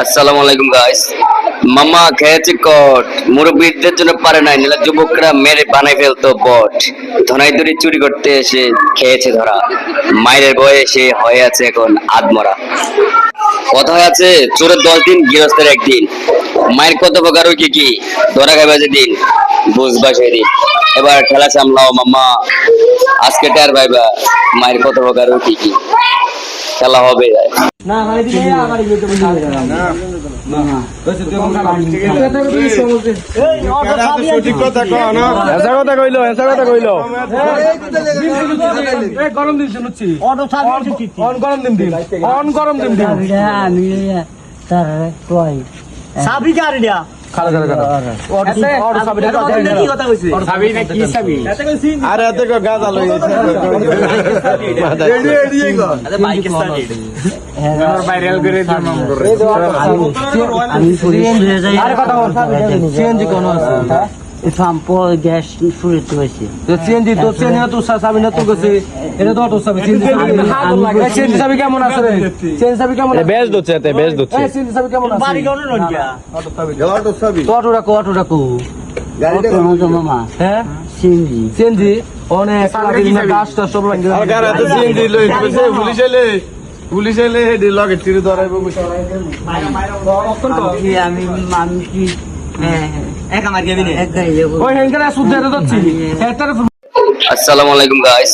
আসসালামু আলাইকুম গাইস মামা খেয়েছে কট। মুরব্বীদের জন্য পারে নাই নিলে যুবকরা মেরে বানাই ফেলতো বট। ধনাই দড়ি চুরি করতে এসে খেয়েছে ধরা। মায়ের বয়সে হয়ে আছে এখন আদমরা কথায় আছে, চোরের দশ দিন, গৃহস্থের একদিন। মায়ের কত প্রকার কি কি? ধরা খাইবা যে দিন। বুঝবা সেদিন এবার খেলা সামলাও মামা আজকে টার ভাইবা মায়ের কত প্রকার কি কি? খেলা হবে মানে ইয়ে সাবি সঠিক কথা কও না এসা কথা কইলো এসা কথা কইলো গরম দিন শুনছি অটো সাবি ঠিক অন গরম দিন দিন গরম দিন দিন আমি তার কয় সাবি কার আরে এতে কো গাদা লই রেডি রেডি গো ভাইরাল করে দিলাম আমি হয়ে সিএনজি কোন পাম্প গ্যাস ফুরিত হয়েছে তো সিএনজি তো সিএনজি না তো সাবি না তো গেছে এটা তো অটো সাবি সিএনজি সিএনজি সাবি কেমন আছে রে সিএনজি সাবি কেমন আছে বেশ দচ্ছে এতে বেশ দচ্ছে সিএনজি সাবি কেমন আছে বাড়ি কোন রঞ্জিয়া তো অটো রাখো অটো রাখো মামা হ্যাঁ সিঙ্গি সিএনজি অনেক লাগিয়ে গাছটা সব লাগিয়ে আর গার এতে সিএনজি লই পুলিশ এলে পুলিশ এলে হেডি লগে তীর ধরাইবো আমি আমি কি এক আমার গেবি নে একাই যাব ওই হেনকারে সুদ্ধ এটা যাচ্ছি এটার আসসালামু আলাইকুম গাইস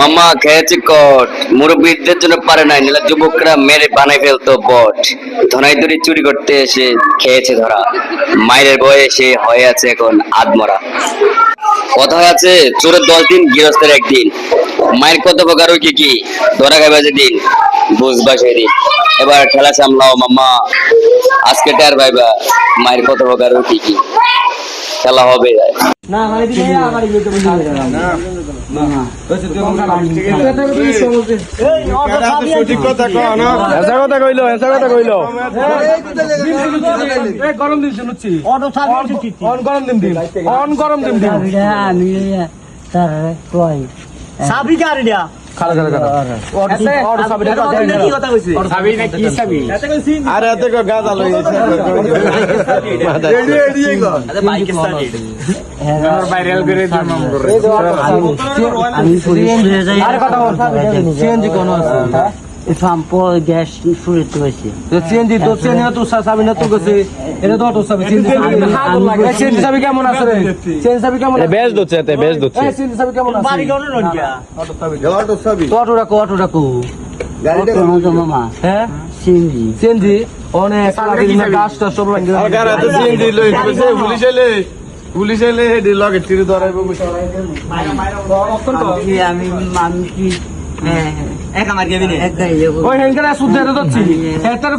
মামা খেয়েছে কট মুরব্বীদের জন্য পারে নাই নিলে যুবকরা মেরে বানাই ফেলতো বট। ধনাই দড়ি চুরি করতে এসে খেয়েছে ধরা। মায়ের বয়সে হয়ে আছে এখন আদমরা কথায় আছে চোরের দশ দিন গৃহস্থের একদিন। মায়ের কত প্রকার কি কি? ধরা খাইবা যে দিন বুঝবা সেদিন। এবার খেলা সামলাও মামা। আজকে টার ভাইবা মায়ের কত প্রকার কি কি। খেলা হবে। না মানে আমার না এই অটো সাবি সঠিক কথা কও না এসা কথা কইলো এসা কথা কইলো গরম দিন শুনছি অটো সাবি ঠিক অন গরম দিন দিন। অন গরম দিন দিন। আমি তার কয় সাবি কার আরে এতে কো গাদা লই রেডি রেডি গো ভাইরাল করে দিলাম আমি পুলিশ হয়ে যাই আরে কথা বল সিএনজি কোন আছে পাম্প গ্যাস ফুরিত হয়েছে তো সিএনজি তো সিএনজি না তো সাবি না তো গেছে এটা তো অটো সাবি সিএনজি সিএনজি সাবি কেমন আছে রে সিএনজি সাবি কেমন আছে বেশ দচ্ছে এতে বেশ দচ্ছে সিএনজি সাবি কেমন আছে বাড়ি কোন রঞ্জিয়া তো অটো রাখো অটো রাখো মামা হ্যাঁ সিঙ্গি সিএনজি অনেক লাগিয়ে গাছটা সব লাগিয়ে আর গার এতে সিএনজি লই কইছে পুলিশ এলে পুলিশ এলে হেডি লগে তীর ধরাইবো কইছে আমি আমি কি এক আমার গেবি নে ওই হেনকারে সুদ্ধ এটা যাচ্ছি। এটার